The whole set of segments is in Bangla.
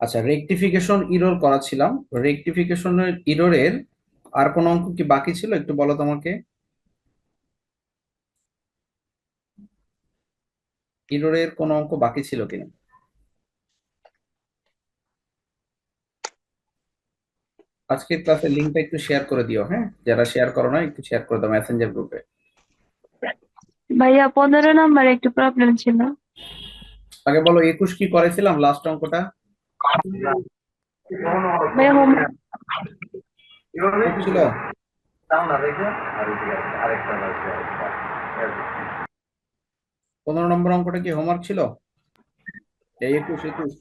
আচ্ছা রেকটিফিকেশন ইরোর করা ছিলাম রেকটিফিকেশনের ইররের আর কোন অঙ্ক কি বাকি ছিল? একটু বলো তোমাকে। ইররের কোন অঙ্ক বাকি ছিল কিনা? আজকের ক্লাসের লিঙ্কটা একটু শেয়ার করে দিও হ্যাঁ? যারা শেয়ার করো না একটু শেয়ার করে দাও মেসেঞ্জার গ্রুপে ভাইয়া পনেরো নাম্বার একটু প্রবলেম ছিল। আগে বলো একুশ কি করেছিলাম লাস্ট অঙ্কটা? ভাইয়া হোম। ছিল? পনেরো নম্বর অঙ্কটা কি হোমওয়ার্ক ছিল? এই একুশ একুশ।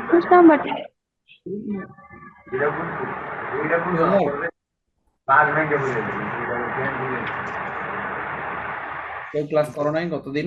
একুশ নাম্বার। কেউ ক্লাস করো নাই গতদিন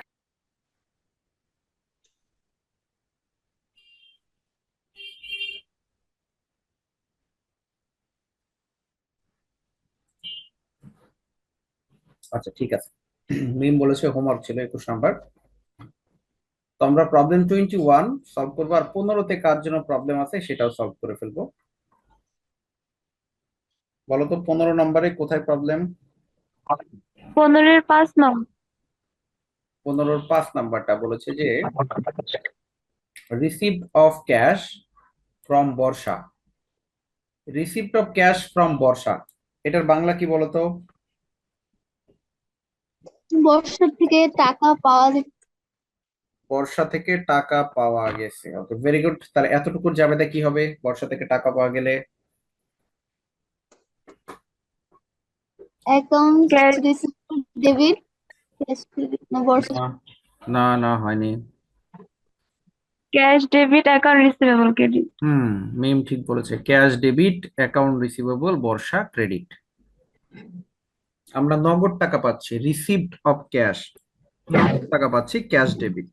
আচ্ছা ঠিক আছে। মিম বলেছে হোমওয়ার্ক ছিল একুশ নাম্বার। তো আমরা প্রবলেম টোয়েন্টি ওয়ান সলভ করব আর পনেরোতে কার জন্য প্রবলেম আছে সেটাও সলভ করে ফেলব। বলো তো পনেরো নম্বরে কোথায় প্রবলেম পনেরোর পাঁচ নম্বর পনেরোর পাঁচ নাম্বারটা বলেছে যে receive of cash from Barsha receipt of cash from Barsha এটার বাংলা কি বলতো? বর্ষা থেকে টাকা পাওয়া বর্ষা থেকে টাকা পাওয়া গেছে। ওকে ভেরি গুড তাহলে এতটুকু জাবেদা কি হবে? বর্ষা থেকে টাকা পাওয়া গেলে? অ্যাকাউন্ট ডেবিট না না হয়নি। Cash debit account receivable credit হুম মিম ঠিক বলেছে। Cash debit account receivable Barsha credit আমরা নগদ টাকা পাচ্ছি রিসিভড অফ ক্যাশ নগদ টাকা পাচ্ছি cash debit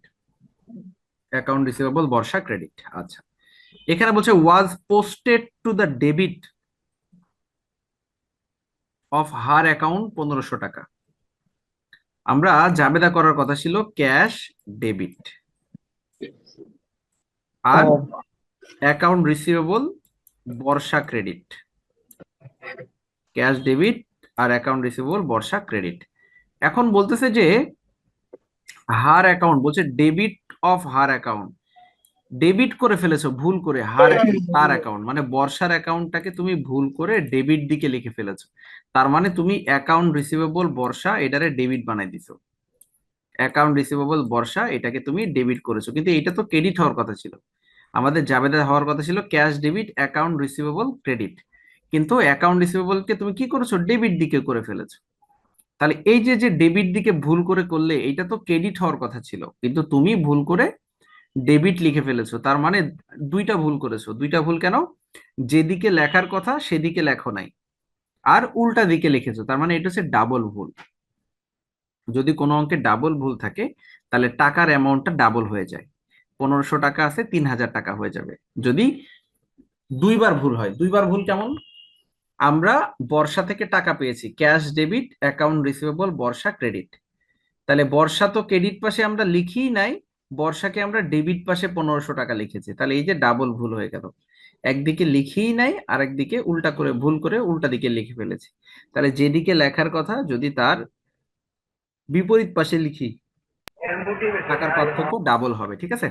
account receivable Barsha credit আচ্ছা। এখানে বলছে was posted to the debit of her account পনেরোশো টাকা। আমরা জাবেদা করার কথা ছিল ক্যাশ ডেবিট আর account receivable Barsha credit cash debit আর অ্যাকাউন্ট রিসিভেবল বর্ষা ক্রেডিট এখন বলতেছে যে হার অ্যাকাউন্ট বলছে debit of her account debit করে ফেলেছো ভুল করে হার হার অ্যাকাউন্ট মানে বর্ষার অ্যাকাউন্টটাকে তুমি ভুল করে ডেবিট দিকে লিখে ফেলেছো। তার মানে তুমি অ্যাকাউন্ট রিসিভেবল বর্ষা এটারে ডেবিট বানাই দিছো। অ্যাকাউন্ট রিসিভেবল বর্ষা এটাকে তুমি ডেবিট করেছ। কিন্তু এটা তো ক্রেডিট হওয়ার কথা ছিল। আমাদের জাবেদা হওয়ার কথা ছিল cash debit account receivable credit কিন্তু অ্যাকাউন্ট রিসিভেবলকে তুমি কি করেছ? ডেবিট দিকে করে ফেলেছো। তাহলে এই যে যে ডেবিট দিকে ভুল করে করলে এটা তো ক্রেডিট হওয়ার কথা ছিল। কিন্তু তুমি ভুল করে ডেবিট লিখে ফেলেছো। তার মানে দুইটা ভুল করেছ। দুইটা ভুল কেন? যেদিকে লেখার কথা, সেদিকে লেখো নাই। আর উল্টা দিকে লিখেছো। তার মানে এটা হচ্ছে ডাবল ভুল। যদি কোনো অঙ্কে ডাবল ভুল থাকে, তাহলে টাকার অ্যামাউন্টটা ডাবল হয়ে যায়। পনেরোশো টাকা আছে, তিন হাজার টাকা হয়ে যাবে। যদি দুইবার ভুল হয়, দুইবার ভুল কেমন? আমরা বর্ষা থেকে টাকা পেয়েছি। Cash debit account receivable Barsha credit. তাহলে বর্ষা তো ক্রেডিট পাশে আমরা লিখিই নাই বর্ষাকে আমরা ডেবিট পাশে পনেরোশো টাকা লিখেছি। তাহলে এই যে ডাবল ভুল হয়ে গেল। একদিকে লিখিই নাই আর একদিকে উল্টা করে ভুল করে উল্টা দিকে লিখে ফেলেছি। তাহলে যেদিকে লেখার কথা যদি তার বিপরীত পাশে লিখি টাকার পার্থক্য ডাবল হবে ঠিক আছে?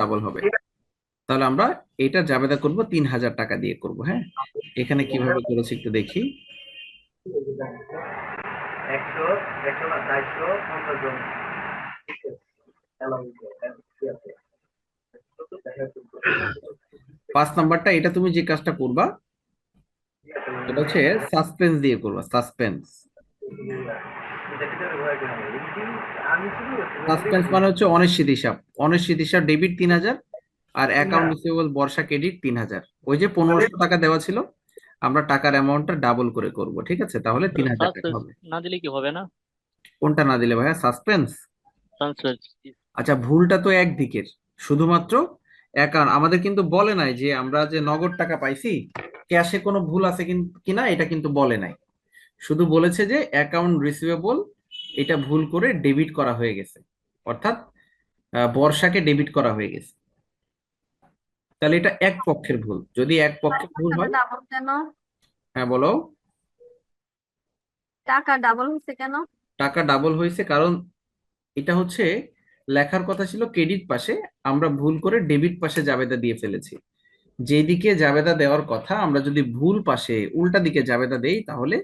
ডাবল হবে। তাহলে আমরা এটা জাবেদা করব তিন হাজার টাকা দিয়ে করব হ্যাঁ? এখানে কীভাবে করেছি একটু দেখি। জন। পাঁচ নাম্বারটা এটা তুমি যে কাজটা করবা এটা হচ্ছে সাসপেন্স দিয়ে করবা সাসপেন্স সাসপেন্স মানে হচ্ছে অনিশ্চিত হিসাব। অনিশ্চিত হিসাব ডেবিট তিন হাজার আর অ্যাকাউন্ট রিসিভেবল বর্ষা ক্রেডিট তিন হাজার ওই যে পনেরোশো টাকা দেওয়া ছিল আমরা টাকার অ্যামাউন্টটা ডাবল করে করব ঠিক আছে? তাহলে তিন হাজার টাকা হবে। না দিলে কি হবে না? কোনটা না দিলে ভাইয়া? সাসপেন্স আচ্ছা ভুলটা তো একদিকের। শুধুমাত্র অ্যাকাউন্ট আমাদের কিন্তু বলে নাই যে আমরা যে নগদ টাকা পাইছি ক্যাশে কোনো ভুল আছে কিন- কিনা এটা কিন্তু বলে নাই। শুধু বলেছে যে অ্যাকাউন্ট রিসিভেবল এটা ভুল করে ডেবিট করা হয়ে গেছে। অর্থাৎ বর্ষাকে ডেবিট করা হয়ে গেছে। তাহলে এটা এক পক্ষের ভুল। যদি এক পক্ষের ভুল হয় হ্যাঁ বলো। টাকা ডাবল হচ্ছে কেন? টাকা ডাবল হয়েছে কারণ এটা হচ্ছে লেখার কথা ছিল ক্রেডিট পাশে আমরা ভুল করে ডেবিট পাশে জাবেদা দিয়ে ফেলেছি। যেদিকে জাবেদা দেওয়ার কথা আমরা যদি ভুল পাশে উল্টা দিকে জাবেদা দেই তাহলে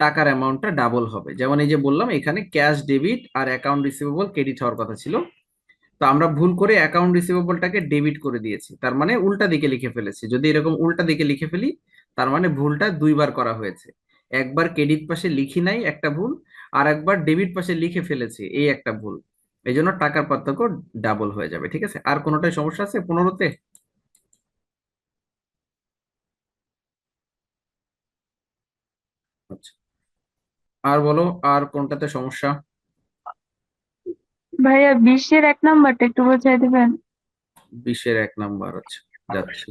টাকার অ্যামাউন্টটা ডাবল হবে। যেমন এই যে বললাম এখানে ক্যাশ ডেবিট আর অ্যাকাউন্ট রিসিভেবল ক্রেডিট হওয়ার কথা ছিল। তো আমরা ভুল করে অ্যাকাউন্ট রিসিভেবলটাকে ডেবিট করে দিয়েছি। তার মানে উল্টা দিকে লিখে ফেলেছি। যদি এরকম উল্টা দিকে লিখে ফেলি, তার মানে ভুলটা দুইবার করা হয়েছে। একবার ক্রেডিট পাশে লিখি নাই একটা ভুল, আর একবার ডেবিট পাশে লিখে ফেলেছি এই একটা ভুল। এই জন্য টাকার পার্থক্য ডাবল হয়ে যাবে, ঠিক আছে? আর কোনোটাই সমস্যা আছে পনেরোতে? আচ্ছা। আর বলো, আর কোনটাতে সমস্যা? ভাইয়া বিশের এক নাম্বারটা একটু বোঝাই দিবেন? বিশের এক নাম্বার আছে যাচ্ছি।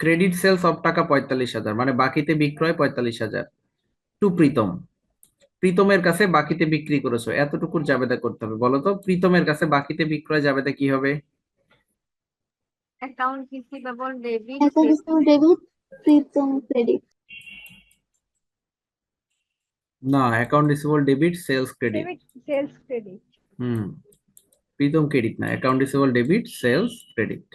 ক্রেডিট সেল সব টাকা পঁয়তাল্লিশ হাজার মানে বাকিতে বিক্রয় পঁয়তাল্লিশ হাজার। টু প্রীতম। প্রীতমের কাছে বাকিতে বিক্রি করেছ এতটুকুর জাবেদা করতে হবে বলো তো প্রীতমের কাছে বাকিতে বিক্রয় জাবেদা কি হবে? Account receivable debit account receivable debit Pritam credit না account receivable debit sales credit sales credit হুম প্রীতম ক্রেডিট না account receivable debit sales credit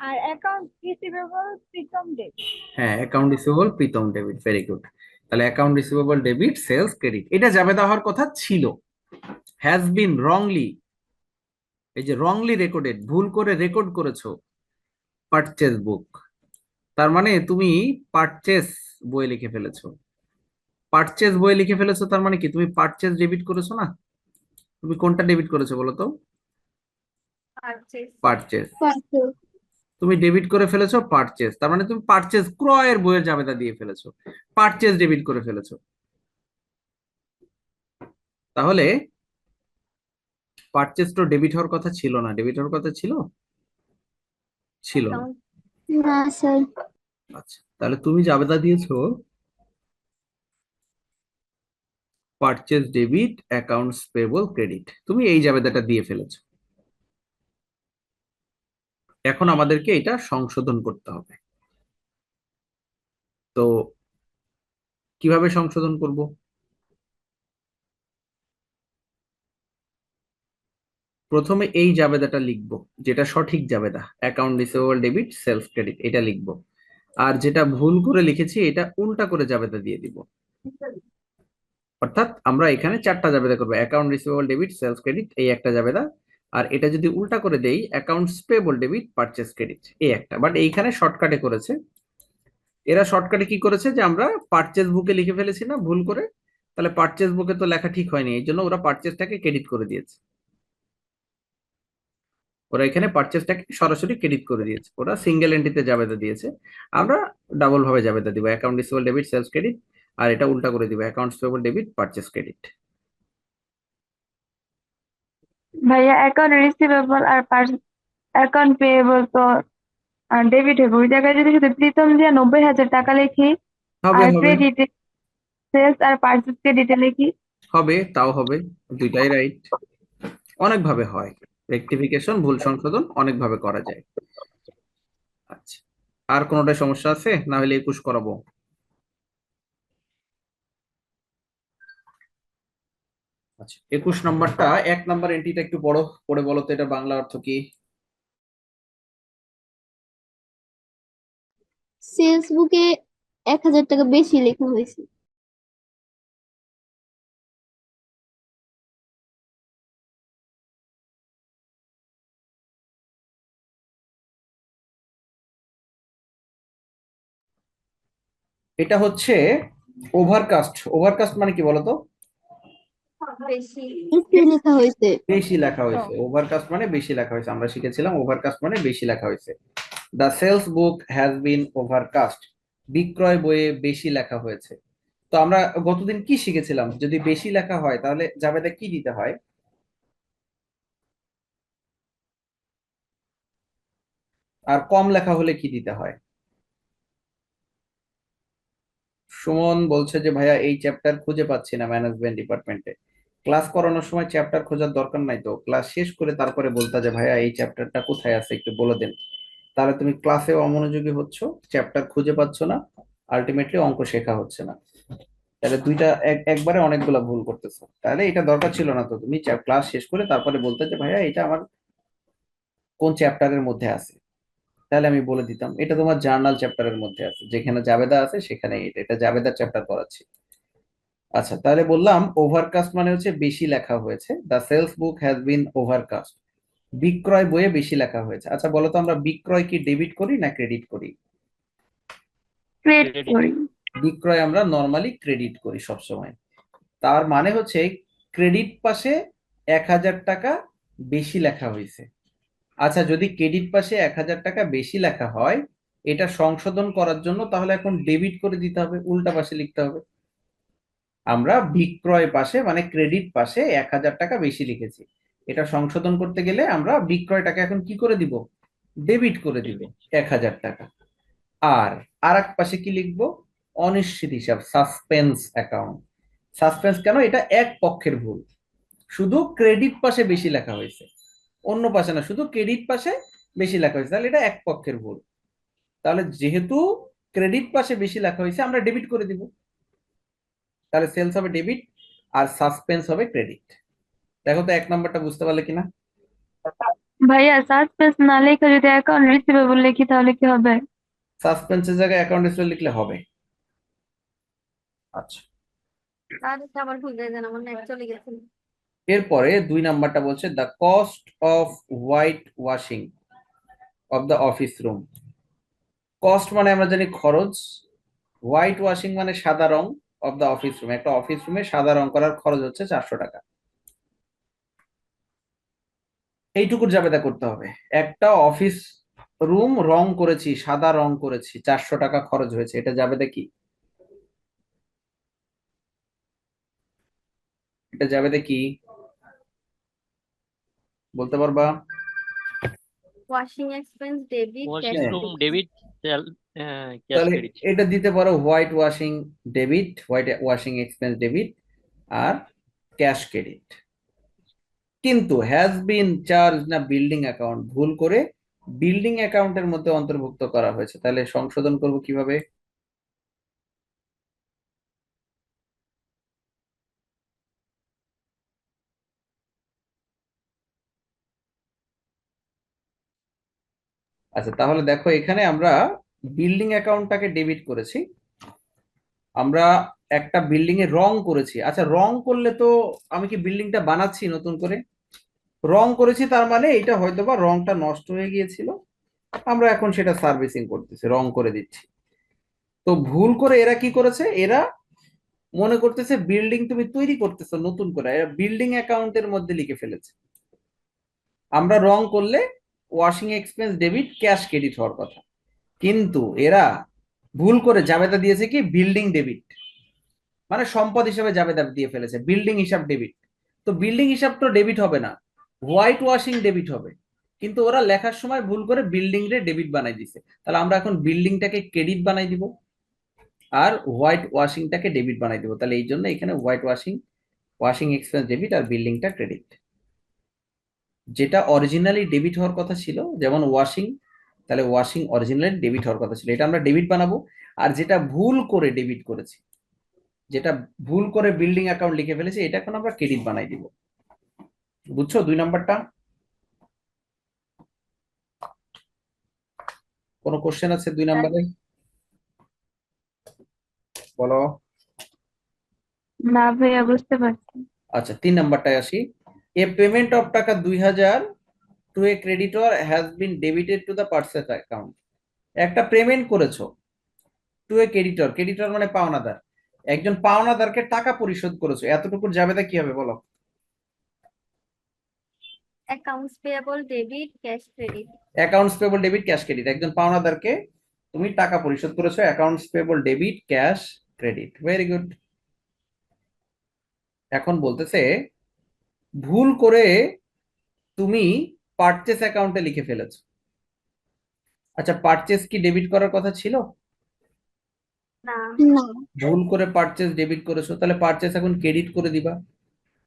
আর অ্যাকাউন্ট রিসিভেবল প্রীতম ডেবিট হ্যাঁ account receivable Pritam debit very good তাহলে account receivable debit sales credit এটা জাবেদা হওয়ার কথা ছিল। হ্যাজ বিন রংলি এই যে রংলি রেকর্ডেড ভুল করে রেকর্ড করেছ পারচেজ বুক তার মানে তুমি পারচেস বই লিখে ফেলেছো। পারচেজ বই লিখে ফেলেছো তার মানে কি? তুমি পারচেজ ডেবিট করেছ না? তুমি কোনটা ডেবিট করেছ বলো তো? পারচেজ পারচেজ তুমি ডেবিট করে ফেলেছো পারচেজ তার মানে তুমি পারচেজ ক্রয়ের বইয়ের জাবেদা দিয়ে ফেলেছো। পারচেজ ডেবিট করে ফেলেছো। তাহলে পারচেজ তো ডেবিট হওয়ার কথা ছিল না। ডেবিট হওয়ার কথা ছিল? ছিল না। না স্যার আচ্ছা তাহলে তুমি জাবেদা দিয়েছ purchase debit accounts payable credit তুমি এই জাবেদাটা দিয়ে ফেলেছো। এখন আমাদেরকে এটা সংশোধন করতে হবে। তো কীভাবে সংশোধন করব? প্রথমে এই জাবেদাটা লিখব, যেটা সঠিক জাবেদা account receivable debit sales credit এটা লিখব। আর যেটা ভুল করে লিখেছি, এটা উল্টা করে জাবেদা দিয়ে দিব। অর্থাৎ আমরা এখানে চারটা জাবেদা করব। Account receivable debit sales credit এই একটা জাবেদা। আর এটা যদি উল্টা করে দেই accounts payable debit purchase credit এই একটা। বাট এইখানে শর্টকাটে করেছে। এরা শর্টকাটে কি করেছে যে আমরা পারচেস বুকে লিখে ফেলেছি না? ভুল করে। তাহলে পারচেস বুকে তো লেখা ঠিক হয়নি। এই জন্য ওরা পারচেসটাকে ক্রেডিট করে দিয়েছে। ওরা এখানে পারচেসটাকে সরাসরি ক্রেডিট করে দিয়েছে। ওরা সিঙ্গেল এন্ট্রিতে জাবেদা দিয়েছে। আমরা ডাবল ভাবে জাবেদা দিব। Account receivable debit sales credit আর এটা উল্টা করে দিবে accounts payable debit purchase credit ভাইয়া অ্যাকাউন্ট রিসিভেবল আর অ্যাকাউন্ট পেয়েবল তো ডেবিট হবে ওই জায়গায় যদি শুধু প্রীতম দিয়ে নব্বই হাজার টাকা লিখি হবে আর হবে। ক্রেডিটে সেলস আর পার্চেস ক্রেডিটে লিখি। হবে তাও হবে দুইটাই রাইট অনেক ভাবে হয়। রেকটিফিকেশন ভুল সংশোধন অনেক ভাবে করা যায়। আচ্ছা। আর কোনোটা সমস্যা আছে? না হলে একুশ করাবো। আচ্ছা একুশ নাম্বারটা এক নাম্বার এন্ট্রিটা একটু বড় পড়ে বলো তো এটা বাংলা অর্থ কি? সেলস বুকে এক হাজার টাকা বেশি লেখা হয়েছে। এটা হচ্ছে ওভারকাস্ট ওভারকাস্ট মানে কি বলতো বেশি। লেখা হয়েছে। বেশি লেখা হয়েছে। ওভারকাস্ট মানে বেশি লেখা হয়েছে। আমরা শিখেছিলাম ওভারকাস্ট মানে বেশি লেখা হয়েছে। The sales book has been overcast বিক্রয় বইয়ে বেশি লেখা হয়েছে। তো আমরা গতদিন কি শিখেছিলাম? যদি বেশি লেখা হয় তাহলে জাবেদা কি দিতে হয়? আর কম লেখা হলে কি দিতে হয়? সুমন বলছে যে ভাইয়া এই চ্যাপ্টার খুঁজে পাচ্ছি না ম্যানেজমেন্ট ডিপার্টমেন্টে ক্লাস করানোর সময় চ্যাপ্টার খোঁজার দরকার নাই তো। ক্লাস শেষ করে তারপরে বলতা যে, ভাইয়া, এই চ্যাপ্টারটা কোথায় আছে? একটু বলে দেন। তাহলে তুমি ক্লাসে অমনোযোগী হচ্ছ চ্যাপ্টার খুঁজে পাচ্ছ না আলটিমেটলি অঙ্ক শেখা হচ্ছে না। তাহলে দুইটা একবারে অনেকগুলো ভুল করতেছো। তাহলে এটা দরকার ছিল না তো তুমি ক্লাস শেষ করে তারপরে বলতে যে, ভাইয়া, এটা আমার কোন চ্যাপ্টারের মধ্যে আছে? তাহলে আমি বলে দিতাম, এটা তোমার জার্নাল চ্যাপ্টারের মধ্যে আছে। যেখানে জাবেদা আছে সেখানে এটা। এটা জাবেদার চ্যাপ্টার পড়াচ্ছি। আচ্ছা তাহলে বললাম ওভারকাস্ট মানে হচ্ছে বেশি লেখা হয়েছে। The sales book has been overcast বিক্রয় বইয়ে বেশি লেখা হয়েছে। আচ্ছা বলো তো আমরা বিক্রয় কি ডেবিট করি না ক্রেডিট করি? বিক্রয় আমরা নর্মালি ক্রেডিট করি সবসময়। তার মানে হচ্ছে ক্রেডিট পাশে এক হাজার টাকা বেশি লেখা হয়েছে। আচ্ছা যদি ক্রেডিট পাশে এক হাজার টাকা বেশি লেখা হয় এটা সংশোধন করার জন্য তাহলে এখন ডেবিট করে দিতে হবে উল্টা পাশে লিখতে হবে। আমরা বিক্রয় পাশে মানে ক্রেডিট পাশে এক হাজার টাকা বেশি লিখেছি। এটা সংশোধন করতে গেলে আমরা বিক্রয়টাকে এখন কি করে দিব? ডেবিট করে দিব, এক হাজার টাকা। আর আর এক পাশে কি লিখব? অনিশ্চিত হিসাব সাসপেন্স অ্যাকাউন্ট সাসপেন্স কেন? এটা এক পক্ষের ভুল। শুধু ক্রেডিট পাশে বেশি লেখা হয়েছে। অন্য পাশে না, শুধু ক্রেডিট পাশে বেশি লেখা হয়েছে। তাহলে এটা এক পক্ষের ভুল। তাহলে যেহেতু ক্রেডিট পাশে বেশি লেখা হয়েছে, আমরা ডেবিট করে দিব। তাহলে সেলস হবে ডেবিট আর সাসপেন্স হবে ক্রেডিট দেখো তো এক নাম্বারটা বুঝতে পারলে কিনা? ভাইয়া সাসপেন্স না লেখা যদি অ্যাকাউন্ট রিসিভেবল লিখি তাহলে কি হবে? সাসপেন্সের জায়গায় অ্যাকাউন্ট হিস্ট্রি লিখলে হবে। আচ্ছা। তাহলে আবার খুঁজে দেন আমার নেট চলে গেছে। এরপরে দুই নাম্বারটা বলছে the cost of whitewashing of the office room cost মানে আমরা জানি খরচ হোয়াইট ওয়াশিং মানে সাদা রং অফ দ্য অফিস রুম একটা অফিস রুমে সাদা রং করার খরচ হচ্ছে চারশো টাকা। এইটুকুর জাবেদা করতে হবে। একটা অফিস রুম রং করেছি সাদা রং করেছি চারশো টাকা খরচ হয়েছে। এটা জাবেদা কি? এটা জাবেদা কি? বলতে পারবা? Washing expense debit washroom debit cash তাহলে ক্রেডিট এটা দিতে পারো whitewashing debit whitewashing expense debit আর ক্যাশ ক্রেডিট কিন্তু হ্যাজ বিন চার্জ না বিল্ডিং অ্যাকাউন্ট ভুল করে বিল্ডিং অ্যাকাউন্টের মধ্যে অন্তর্ভুক্ত করা হয়েছে। তাহলে সংশোধন করব কীভাবে? আচ্ছা তাহলে দেখো এখানে আমরা বিল্ডিং অ্যাকাউন্টটাকে ডেবিট করেছি। আমরা একটা বিল্ডিং এ রং করেছি। আচ্ছা রং করলে তো আমি কি বিল্ডিংটা বানাচ্ছি নতুন করে? রং করেছি তার মানে এটা হয়তোবা রংটা নষ্ট হয়ে গিয়েছিল। আমরা এখন সেটা সার্ভিসিং করতেছি রং করে দিচ্ছি। তো ভুল করে এরা কি করেছে? এরা মনে করতেছে বিল্ডিং তুমি তৈরি করতেছো নতুন করে। এরা বিল্ডিং অ্যাকাউন্টের মধ্যে লিখে ফেলেছে। আমরা রং করলে washing expense debit cash credit হওয়ার কথা। কিন্তু এরা ভুল করে জাবেদা দিয়েছে কি? বিল্ডিং ডেবিট মানে সম্পদ হিসাবে জাবেদা দিয়ে ফেলেছে। বিল্ডিং হিসাব ডেবিট তো বিল্ডিং হিসাব তো ডেবিট হবে না। হোয়াইট ওয়াশিং ডেবিট হবে। কিন্তু ওরা লেখার সময় ভুল করে বিল্ডিং রে ডেবিট বানাই দিছে তাহলে আমরা এখন বিল্ডিংটাকে ক্রেডিট বানাই দিব আর হোয়াইট ওয়াশিংটাকে ডেবিট বানাই দিব। তাহলে এই জন্য এখানে white washing washing expense debit আর বিল্ডিংটা ক্রেডিট যেটা অরিজিনালি ডেবিট হওয়ার কথা ছিল, যেমন ওয়াশিং তাহলে ওয়াশিং অরিজিনালি ডেবিট হওয়ার কথা ছিল। এটা আমরা ডেবিট বানাবো। আর যেটা ভুল করে ডেবিট করেছি যেটা ভুল করে বিল্ডিং অ্যাকাউন্ট লিখে ফেলেছি এটা এখন আমরা ক্রেডিট বানাই দিব। বুঝছ? দুই নাম্বারটা। কোনো কোশ্চেন আছে দুই নাম্বারে? বলো। না ভাইয়া বুঝতে পারছি। আচ্ছা তিন নাম্বারটায় আসি। এ পেমেন্ট অফ টাকা দুই হাজার to a creditor has been debited to the purchase account একটা পেমেন্ট করেছ টু এ ক্রেডিটর ক্রেডিটর মানে পাওনাদার। একজন পাওনাদারকে টাকা পরিশোধ করেছ এতটুকুর জাবেদা কি হবে বলো? Accounts payable debit cash credit accounts payable debit cash credit একজন পাওনাদারকে তুমি টাকা পরিশোধ করেছ accounts payable debit cash credit very good এখন বলতেছে ভুল করে তুমি পারচেস অ্যাকাউন্টে লিখে ফেলেছো। আচ্ছা পারচেস কি ডেবিট করার কথা ছিল? ভুল করে পারচেস ডেবিট করেছ তাহলে পারচেস এখন ক্রেডিট করে দিবা।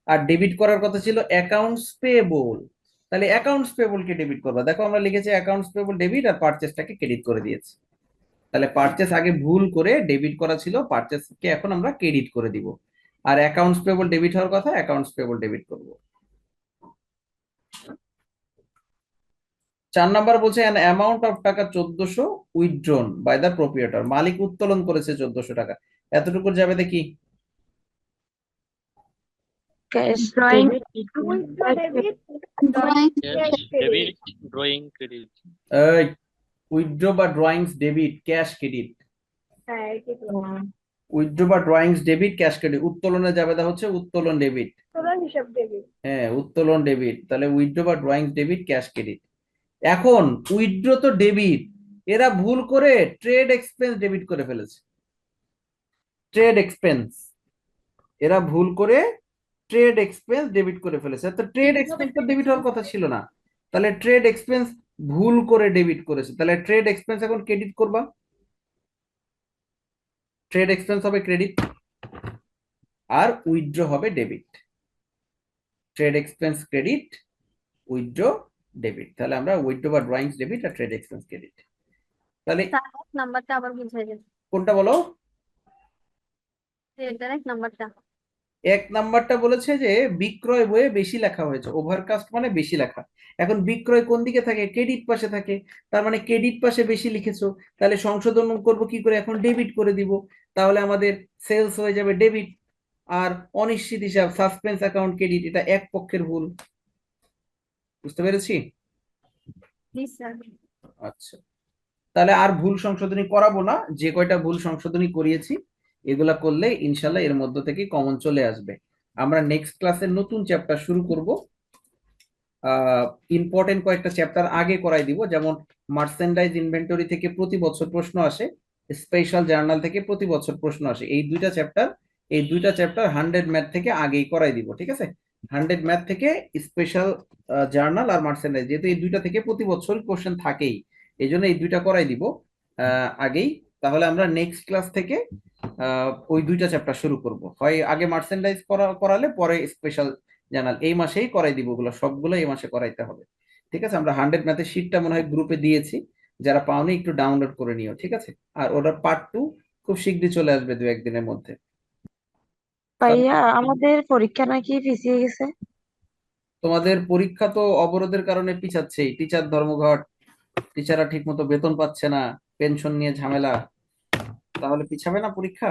আর ডেবিট করার কথা ছিল অ্যাকাউন্টস পেবল তাহলে অ্যাকাউন্টস পেবল কে ডেবিট করবা। দেখো আমরা লিখেছি অ্যাকাউন্টস পেবল ডেবিট আর পারচেসটাকে ক্রেডিট করে দিয়েছি। তাহলে পারচেস আগে ভুল করে ডেবিট করা ছিল পারচেস কে এখন আমরা ক্রেডিট করে দিব। আর অ্যাকাউন্টস পেবল ডেবিট হওয়ার কথা অ্যাকাউন্টস পেবল ডেবিট করব। চার নাম্বার বলছে অ্যান অ্যামাউন্ট অফ টাকা চোদ্দশো উইথড্রন বাই দ্য প্রোপিয়েটর মালিক উত্তোলন করেছে চোদ্দশো টাকা। এতটুকুর যাবে দেখি। উইথড্র বা drawings debit cash credit withdraw বা ড্রয়িংস ডেবিট ক্যাশ ক্রেডিট উত্তোলনে যাবে দা হচ্ছে উত্তোলন ডেবিট হ্যাঁ উত্তোলন ডেবিট তাহলে উইথড্র বা ড্রয়িংস ডেবিট ক্যাশ ক্রেডিট এখন উইথড্র তো ডেবিট। এরা ভুল করে ট্রেড এক্সপেন্স ডেবিট করে ফেলেছে। Trade expense. এরা ভুল করে ট্রেড এক্সপেন্স ডেবিট করে ফেলেছে। তো ট্রেড এক্সপেন্স তো ডেবিট হওয়ার কথা ছিল না। তাহলে ট্রেড এক্সপেন্স ভুল করে ডেবিট করেছে। তাহলে ট্রেড এক্সপেন্স এখন ক্রেডিট করবা? ট্রেড এক্সপেন্স হবে ক্রেডিট আর উইথড্র হবে debit. Trade expense credit, withdraw debit তাহলে আমরা উইথড্র বা ড্রয়িংস ডেবিট আর ট্রেড এক্সপেন্স ক্রেডিট তাহলে নাম্বারটা আবার বুঝাই দেন কোনটা বলো? এক নাম্বারটা এক নাম্বারটা বলেছে যে বিক্রয় বইয়ে বেশি লেখা হয়েছে। ওভারকাস্ট মানে বেশি লেখা। এখন বিক্রয় কোন দিকে থাকে? ক্রেডিট পাশে থাকে। তার মানে ক্রেডিট পাশে বেশি লিখেছো। তাহলে সংশোধন করব কি করে? এখন ডেবিট করে দিব। তাহলে আমাদের সেলস হয়ে যাবে ডেবিট আর অনিশ্চিত হিসাব সাসপেন্স অ্যাকাউন্ট ক্রেডিট এটা এক পক্ষের ভুল। বুঝতে পেরেছি? আচ্ছা। তাহলে আর ভুল সংশোধনী করাবো না যে কয়টা ভুল সংশোধনী করিয়েছি এগুলা করলে ইনশাল্লাহ এর মধ্য থেকে কমন চলে আসবে। আমরা নেক্সট ক্লাসের নতুন চ্যাপ্টার শুরু করব। ইম্পর্টেন্ট কয়েকটা চ্যাপ্টার আগে করাই দিব যেমন মার্সেন্ডাইজ ইনভেন্টরি থেকে প্রতি বছর প্রশ্ন আসে স্পেশাল জার্নাল থেকে প্রতি বছর প্রশ্ন আসে। এই দুইটা চ্যাপ্টার এই দুইটা চ্যাপ্টার হান্ড্রেড ম্যাথ থেকে আগেই করাই দিব ঠিক আছে? হান্ড্রেড ম্যাথ থেকে স্পেশাল জার্নাল আর মার্চেন্ডাইজ যেহেতু এই দুইটা থেকে প্রতি বছর কোশ্চেন থাকেই, এই জন্য এই দুইটা করাই দিব আগেই। তাহলে আমরা নেক্সট ক্লাস থেকে ওই দুইটা চ্যাপ্টার শুরু করব। হয় আগে মার্চেন্ডাইজ করা, করালে পরে স্পেশাল জার্নাল। এই মাসেই করাই দিব ওগুলো সবগুলো এই মাসে করাইতে হবে। ঠিক আছে? আমরা হান্ড্রেড ম্যাথের শিটটা মনে হয় গ্রুপে দিয়েছি। যারা পাওনি একটু ডাউনলোড করে নিও, ঠিক আছে? আর ওটার পার্ট টু খুব শীঘ্রই চলে আসবে দু একদিনের মধ্যে। ভাইয়া আমাদের পরীক্ষা নাকি পিছিয়ে গেছে? তোমাদের পরীক্ষা তো অবরোধের কারণে পিছাচ্ছেই। টিচার ধর্মঘট টিচাররা ঠিক মতো বেতন পাচ্ছে না পেনশন নিয়ে ঝামেলা। তাহলে পিছাবে না পরীক্ষা?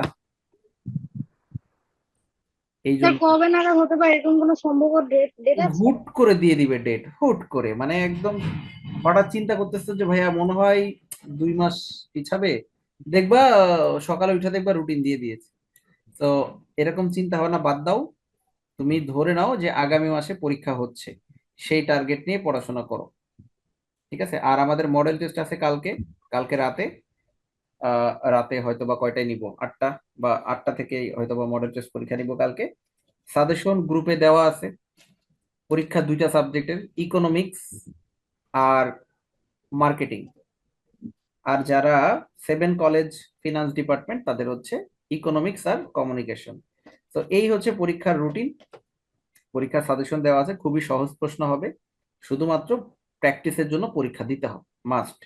এই জন্য কবে নাগাদ হতে পারে এরকম কোনো সম্ভব ডেট ডেট আছে? হুট করে দিয়ে দিবে ডেট হুট করে। মানে একদম হঠাৎ চিন্তা করতেছে যে ভাইয়া মনে হয় দুই মাস পিছাবে। দেখবা আহ, সকালে উঠে দেখবা রুটিন দিয়ে দিয়েছে। তো এরকম চিন্তা ভাবনা বাদ দাও। তুমি ধরে নাও যে আগামী মাসে পরীক্ষা হচ্ছে, সেই টার্গেট নিয়ে পড়াশোনা করো। ঠিক আছে? আর আমাদের মডেল টেস্ট আছে কালকে কালকে রাতে। রাতে হয়তো বা কয়টায় নিব? আটটা বা আটটা থেকে হয়তো বা মডেল টেস্ট পরীক্ষা নিব কালকে। সাজেশন গ্রুপে দেওয়া আছে। পরীক্ষা দুইটা সাবজেক্টের ইকোনমিক্স আর মার্কেটিং আর যারা সেভেন কলেজ ফিনান্স ডিপার্টমেন্ট তাদের হচ্ছে ইকোনমিক্স আর কমিউনিকেশন তো এই হচ্ছে পরীক্ষার রুটিন পরীক্ষার সাজেশন দেওয়া আছে খুবই সহজ প্রশ্ন হবে। শুধুমাত্র প্র্যাকটিসের জন্য পরীক্ষা দিতে হবে মাস্ট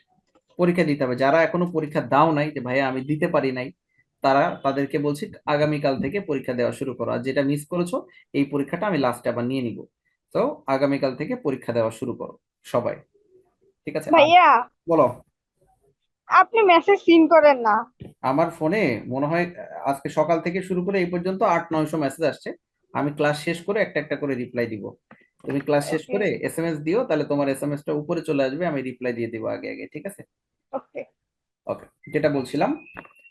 পরীক্ষা দিতে হবে। যারা এখনও পরীক্ষা দাও নাই যে ভাইয়া আমি দিতে পারি নাই তারা তাদেরকে বলছি আগামীকাল থেকে পরীক্ষা দেওয়া শুরু করো। আর যেটা মিস করেছ এই পরীক্ষাটা আমি লাস্টে আবার নিয়ে নিব। তো আগামীকাল থেকে পরীক্ষা দেওয়া শুরু করো সবাই। ঠিক আছে? ভাইয়া! বলো। আপনি মেসেজ সিন করেন না। আমার ফোনে মনে হয় আজকে সকাল থেকে শুরু করে এই পর্যন্ত আট নয়শো মেসেজ আসছে। আমি ক্লাস শেষ করে একটা একটা করে রিপ্লাই দিব। তুমি ক্লাস শেষ. করে এসএমএস দিও তাহলে তোমার এসএমএস টা উপরে চলে আসবে আমি রিপ্লাই দিয়ে দিব আগে আগে ঠিক আছে? ওকে ওকে যেটা বলছিলাম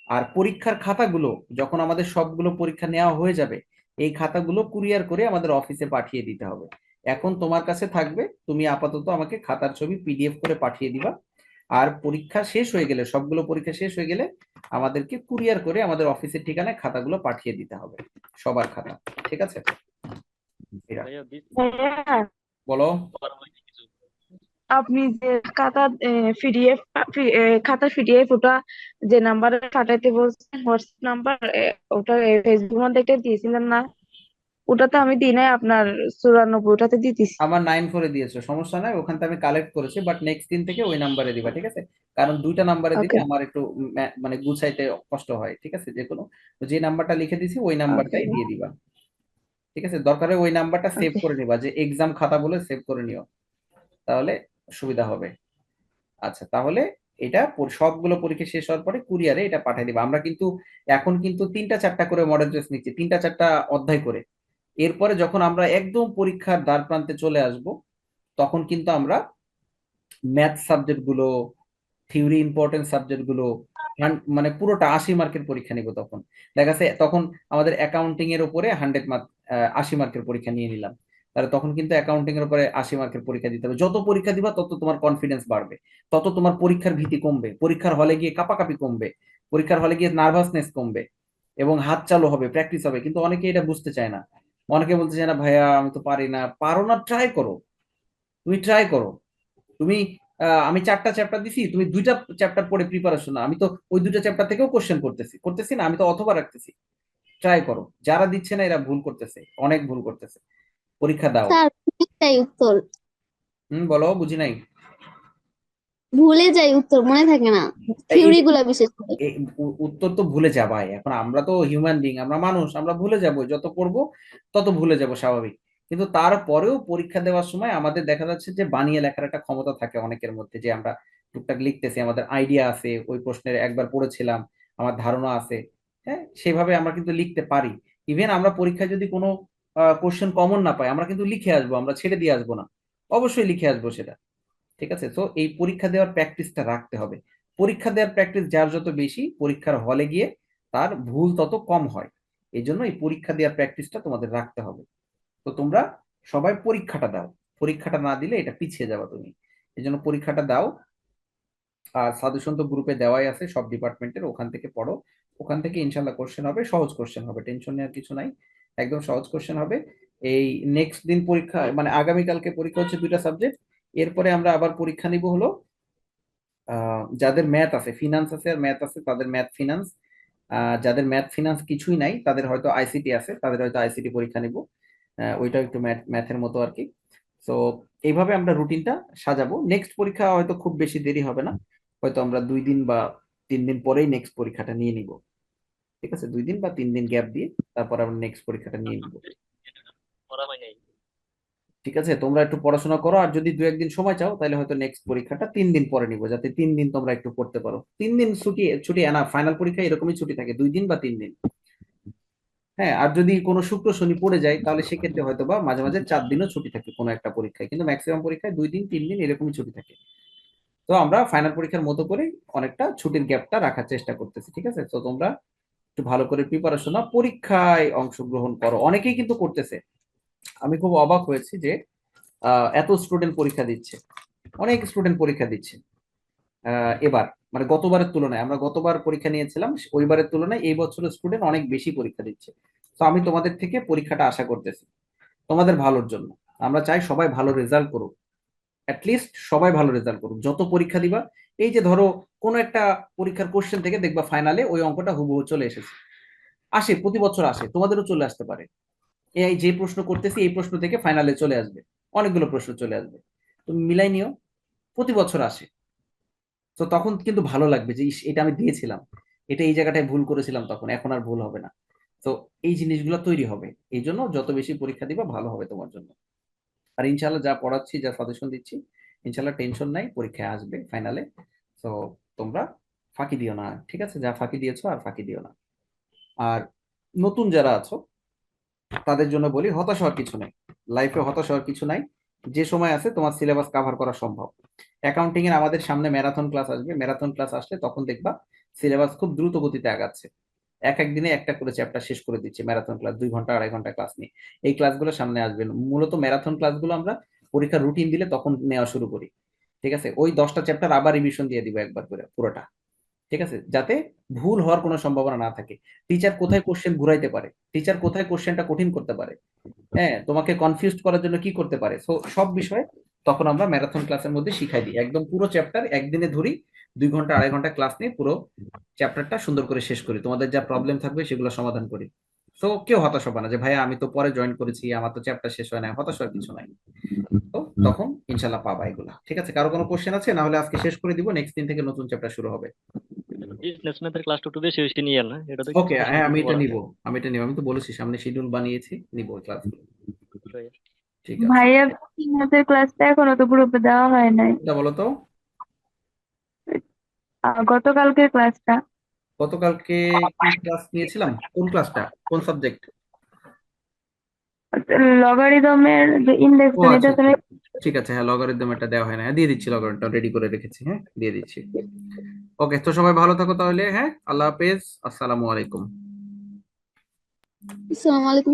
আর পরীক্ষার খাতাগুলো যখন আমাদের সবগুলো পরীক্ষা নেওয়া হয়ে যাবে এই খাতাগুলো কুরিয়ার করে আমাদের অফিসে পাঠিয়ে দিতে হবে। এখন তোমার কাছে থাকবে তুমি আপাতত আমাকে খাতার ছবি পিডিএফ করে পাঠিয়ে দিবা। আর পরীক্ষা শেষ হয়ে গেলে সবগুলো পরীক্ষা শেষ হয়ে গেলে আমাদেরকে কুরিয়ার করে আমাদের অফিসের ঠিকানায় খাতাগুলো পাঠিয়ে দিতে হবে সবার খাতা ঠিক আছে? ভাইয়া বলো। আপনি যে খাতা পিডিএফ খাতা পিডিএফ ওটা যে নাম্বারে পাঠাইতে বলছেন হোয়াটসঅ্যাপ নাম্বার ওটা ফেসবুক মধ্যে একটা দিয়েছিলেন না? ওটাতে আমি দিই নাই আপনার চুরানব্বই ওটাতে দিতেছি আমার নাইন ফোরে দিয়েছ সমস্যা নাই ওখান থেকে আমি কালেক্ট করেছি বাট নেক্সট দিন থেকে ওই নাম্বারে দিবা ঠিক আছে? কারণ দুইটা নাম্বারে দিলে. আমার একটু মানে গুছাইতে কষ্ট হয় ঠিক আছে? যে কোনো যে নাম্বারটা লিখে দিছি ওই নাম্বারটাই দিয়ে দিবা। ঠিক আছে? দরকারে ওই নাম্বারটা সেভ করে নিবা যে এক্সাম খাতা বলে সেভ করে নিও। তাহলে সুবিধা হবে। আচ্ছা তাহলে এটা সবগুলো পরীক্ষা শেষ হওয়ার পরে কুরিয়ারে এটা পাঠিয়ে দিবা। আমরা কিন্তু এখন কিন্তু তিনটা চারটা করে মডেল টেস্ট নিচ্ছি তিনটা চারটা অধ্যায় করে। এরপরে যখন আমরা একদম পরীক্ষার দ্বার প্রান্তে চলে আসব, তখন কিন্তু আমরা ম্যাথ সাবজেক্টগুলো থিওরি ইম্পর্টেন্ট সাবজেক্টগুলো মানে পুরোটা আশি মার্কের পরীক্ষা নিব তখন। দেখা যাচ্ছে তখন আমাদের অ্যাকাউন্টিং এর উপরে হান্ড্রেড মার্ক আশি মার্কের পরীক্ষা নিয়ে নিলাম। তাহলে তখন কিন্তু অ্যাকাউন্টিং এর উপরে আশি মার্কের পরীক্ষা দিতে হবে। যত পরীক্ষা দিবা, তত তোমার কনফিডেন্স বাড়বে। তত তোমার পরীক্ষার ভীতি কমবে। পরীক্ষার হলে গিয়ে কাঁপাকাঁপি কমবে। পরীক্ষার হলে গিয়ে নার্ভাসনেস কমবে। এবং হাত চালু হবে প্র্যাকটিস হবে। কিন্তু অনেকে এটা বুঝতে চায় না। অনেকে বলতে চায় না ভাইয়া আমি তো পারি না। পারো না ট্রাই করো। তুমি ট্রাই করো। তুমি আমি চারটা চ্যাপ্টার দিছি তুমি দুইটা চ্যাপ্টার পড়ে প্রিপারেশন না আমি তো ওই দুইটা চ্যাপ্টার থেকেও কোশ্চেন করতেছি। করতেছি না আমি তো অথবা রাখতেছি। ট্রাই করো। যারা দিচ্ছে না এরা ভুল করতেছে। অনেক ভুল করতেছে। পরীক্ষা দাও। উত্তর। হুম বলো বুঝি নাই? ভুলে যাই উত্তর মনে থাকে না। থিওরি গুলা বিশেষ করে। উত্তর তো ভুলে যাবাই। এখন আমরা তো হিউম্যান বিং আমরা মানুষ আমরা ভুলে যাব। যত পড়ব তত ভুলে যাব স্বাভাবিক। কিন্তু তারপরেও পরীক্ষা দেওয়ার সময় আমাদের দেখা যাচ্ছে যে বানিয়ে লেখার একটা ক্ষমতা থাকে অনেকের মধ্যে যে আমরা টুকটাক লিখতেছি আমাদের আইডিয়া আছে ওই প্রশ্নের একবার পড়েছিলাম আমার ধারণা আছে। হ্যাঁ সেভাবে আমরা কিন্তু লিখতে পারি। ইভেন আমরা পরীক্ষায় যদি কোনো কোশ্চেন কমন না পাই আমরা কিন্তু লিখে আসব আমরা ছেড়ে দিয়ে আসব না। অবশ্যই লিখে আসব সেটা। ঠিক আছে? তো এই পরীক্ষা দেওয়ার প্র্যাকটিসটা রাখতে হবে। পরীক্ষা দেওয়ার প্র্যাকটিস যার যত বেশি, পরীক্ষার হলে গিয়ে তার ভুল তত কম হয়। এই জন্য এই পরীক্ষা দেওয়ার প্র্যাকটিসটা তোমাদের রাখতে হবে। তো তোমরা সবাই পরীক্ষাটা দাও। পরীক্ষাটা না দিলে এটা পিছিয়ে যাবে তুমি। এই জন্য পরীক্ষাটা দাও। আর সাজেশন গ্রুপে দেওয়াই আছে, সব ডিপার্টমেন্টের ওখান থেকে পড়ো। ওখান থেকে ইনশাল্লাহ কোশ্চেন হবে, সহজ কোশ্চেন হবে। টেনশন নেওয়ার কিছু নাই। একদম সহজ কোশ্চেন হবে। এই নেক্সট দিন পরীক্ষা মানে আগামীকালকে পরীক্ষা হচ্ছে দুইটা সাবজেক্ট এরপরে আমরা আবার পরীক্ষা নিব হলো যাদের ম্যাথ আছে ফিনান্স আছে আর ম্যাথ আছে, তাদের ম্যাথ ফিনান্স যাদের ম্যাথ ফিনান্স কিছুই নাই, তাদের হয়তো আইসিটি আছে, তাদের হয়তো আইসিটি পরীক্ষা নিব ওইটা একটু ম্যাথ ম্যাথের মতো আর কি তো এইভাবে আমরা রুটিনটা সাজাবো। নেক্সট পরীক্ষা হয়তো খুব বেশি দেরি হবে না, হয়তো আমরা দুই দিন বা তিন দিন পরেই নেক্সট পরীক্ষাটা নিয়ে নিব। ঠিক আছে? দুই দিন বা তিন দিন গ্যাপ দিয়ে তারপর আমরা নেক্সট পরীক্ষাটা নিয়ে নিব। ঠিক আছে? তোমরা একটু পড়াশোনা করো আর যদি দু একদিন সময় চাও, তাহলে হয়তো নেক্সট পরীক্ষাটা তিন দিন পরে নিবো, যাতে তিন দিন তোমরা একটু পড়তে পারো। তিন দিন ছুটি ছুটি না ফাইনাল পরীক্ষা এরকমই ছুটি থাকে, দুই দিন বা তিন দিন। হ্যাঁ আর যদি কোনো শুক্র শনি পড়ে যায়, তাহলে সেক্ষেত্রে হয়তো বা মাঝে মাঝে চার দিনও ছুটি থাকে কোনো একটা পরীক্ষায়। কিন্তু ম্যাক্সিমাম পরীক্ষায় দুই দিন, তিন দিন এরকমই ছুটি থাকে। তো আমরা ফাইনাল পরীক্ষার মতো করে অনেকটা ছুটির গ্যাপটা রাখার চেষ্টা করতেছি, ঠিক আছে? তো তোমরা একটু ভালো করে প্রিপারেশন পরীক্ষায় অংশগ্রহণ করো। অনেকেই কিন্তু করতেছে। আমি খুব অবাক হয়েছি যে এত স্টুডেন্ট পরীক্ষা দিচ্ছে। অনেক স্টুডেন্ট পরীক্ষা দিচ্ছে। এবার মানে গতবারের তুলনায়, আমরা গতবার পরীক্ষা নিয়েছিলাম, ওইবারের তুলনায় এই বছরের স্টুডেন্ট অনেক বেশি পরীক্ষা দিচ্ছে। তো আমি তোমাদের থেকে পরীক্ষাটা আশা করতেছি। তোমাদের ভালোর জন্য। আমরা চাই সবাই ভালো রেজাল্ট করুক। অ্যাটলিস্ট সবাই ভালো রেজাল্ট করুক। যত পরীক্ষা দিবা, এই যে ধরো, কোনো একটা পরীক্ষার কোশ্চেন থেকে দেখবা ফাইনালে ওই অঙ্কটা হুবহু চলে এসেছে। আসে, প্রতি বছর আসে। তোমাদেরও চলে আসতে পারে। এই যে প্রশ্ন করতেছি, এই প্রশ্ন থেকে ফাইনালে চলে আসবে। অনেকগুলো প্রশ্ন চলে আসবে। তুমি মিলাই নিও, প্রতি বছর আসে। তো তখন কিন্তু ভালো লাগবে যে এটা আমি দিয়েছিলাম। এটা এই জায়গাটায় ভুল করেছিলাম তখন, এখন আর ভুল হবে না। তো এই জিনিসগুলো তৈরি হবে। এই জন্য যত বেশি পরীক্ষা দিবা, ভালো হবে তোমার জন্য। আর ইনশাল্লাহ যা পড়াচ্ছি, যা সাজেশন দিচ্ছি ইনশাল্লাহ টেনশন নাই, পরীক্ষায় আসবে ফাইনালে তো তোমরা ফাঁকি দিও না। ঠিক আছে? যা ফাঁকি দিয়েছ আর ফাঁকি দিও না। আর নতুন যারা আছো তাদের জন্য বলি, হতাশ হওয়ার কিছু নাই। লাইফে হতাশ হওয়ার কিছু নাই। যে সময় আছে, তোমার সিলেবাস কভার করা সম্ভব। অ্যাকাউন্টিং এর আমাদের সামনে ম্যারাথন ক্লাস আসবে। ম্যারাথন ক্লাস আসলে তখন দেখবা সিলেবাস খুব দ্রুত গতিতে আগাচ্ছে। এক এক দিনে একটা করে চ্যাপ্টার শেষ করে দিচ্ছে ম্যারাথন ক্লাস দুই ঘণ্টা, আড়াই ঘণ্টা ক্লাস নিয়ে। এই ক্লাসগুলো সামনে আসবে। মূলত ম্যারাথন ক্লাসগুলো আমরা পরীক্ষার রুটিন দিলে তখন নেওয়া শুরু করি। ঠিক আছে? ওই দশটা চ্যাপ্টার আবার রিভিশন দিয়ে দিব একবার করে, পুরোটা। ঠিক আছে? যাতে ভুল হওয়ার কোনো সম্ভাবনা না থাকে। টিচার কোথায় কোশ্চেন ঘুরাইতে পারে? টিচার কোথায় কোশ্চেনটা কঠিন করতে পারে? হ্যাঁ তোমাকে কনফিউজ করার জন্য কি করতে পারে? সো সব বিষয়ে তখন আমরা ম্যারাথন ক্লাসের মধ্যে শিখাই দিই। একদম পুরো চ্যাপ্টার একদিনে ধরি, দুই ঘণ্টা, আড়াই ঘণ্টা ক্লাস নিয়ে পুরো চ্যাপ্টারটা সুন্দর করে শেষ করি। তোমাদের যা প্রবলেম থাকবে সেগুলো সমাধান করি। তো কেউ হতাশ হবে না যে, ভাইয়া, আমি তো পরে জয়েন করেছি, আমার তো চ্যাপ্টার শেষ হয় না হতাশ হওয়ার কিছু নাই। তো তখন ইনশাল্লাহ পাবা এগুলা। ঠিক আছে? কারও কোনো কোশ্চেন আছে? না হলে আজকে শেষ করে দিব নেক্সট দিন থেকে নতুন চ্যাপ্টার শুরু হবে। বিজনেস ক্লাসটা একটু বেশি বেশি নিয়ে না এটা তো ওকে হ্যাঁ আমি এটা নিব। আমি এটা নিব। আমি তো বলেছি সামনে শিডিউল বানিয়েছি নিব ক্লাসগুলো ঠিক আছে। ভাইয়া ক্লাসটা এখনও তো গ্রুপে দেওয়া হয় নাই। এটা বলো তো। গতকালকের ক্লাসটা গতকালকে কি ক্লাস নিয়েছিলাম? কোন ক্লাসটা কোন সাবজেক্ট লগারিদমের যে ইন্ডেক্স আচ্ছা এটা ঠিক আছে হ্যাঁ লগারিদম এটা দেওয়া হয় না। হ্যাঁ, দিয়ে দিচ্ছি লগারিদমটা রেডি করে রেখেছি হ্যাঁ দিয়ে দিচ্ছি। ওকে তো সবাই ভালো থাকো তাহলে হ্যাঁ? আল্লাহ হাফেজ আসসালামু আলাইকুম। আসসালামু আলাইকুম